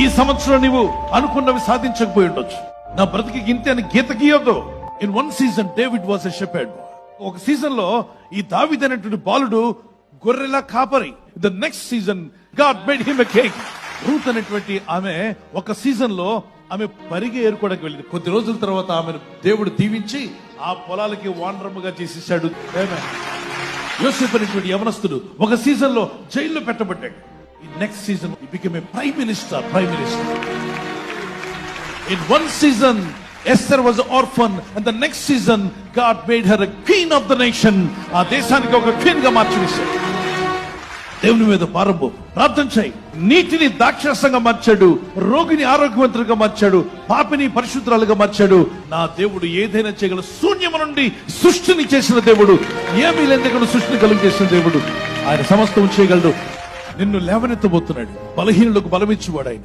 ఈ సంవత్సరం నీవు అనుకున్నవి సాధించకపోయి ఉండొచ్చు. నా బ్రతికి గింతే అని గీత గీయొద్దు. In one season David was a ఒక సీజన్లో ఈ దావిద్ అనేటువంటి బాలుడు గొర్రెల కాపరి. The next season God made him a cake Ruth అనేటువంటి ఆమె ఒక సీజన్లో ఆమె పరిగె ఏరుకోవడానికి వెళ్ళింది. కొద్ది రోజుల తర్వాత ఆమెను దేవుడు దీవించి ఆ పొలాలకి వానరముగా చేసేసాడు యోసేపు అనేటువంటి యవనస్తుడు ఒక సీజన్లో జైల్లో పెట్టబడ్డాడు. Next season become a prime minister prime minister in one season Esther was orphan and the next season God made her queen of the nation ఆ దేశానికి ఒక క్వీన్గా మార్చివేశాడు దేవుని మీద పారబో ప్రార్థన చేయి. నీటిని దాక్షరసంగా మార్చాడు రోగిని ఆరోగ్యవంతులుగా మార్చాడు పాపిని పరిశుద్ధాలుగా మార్చాడు. నా దేవుడు ఏదైనా చేయగల శూన్యము నుండి సృష్టిని చేసిన దేవుడు. ఏమీ లేని సృష్టిని కలుగు చేసిన దేవుడు. ఆయన సమస్తం చేయగలడు. నిన్ను లేవనెత్తబోతున్నాడు. బలహీనులకు బలమిచ్చువాడు ఆయన.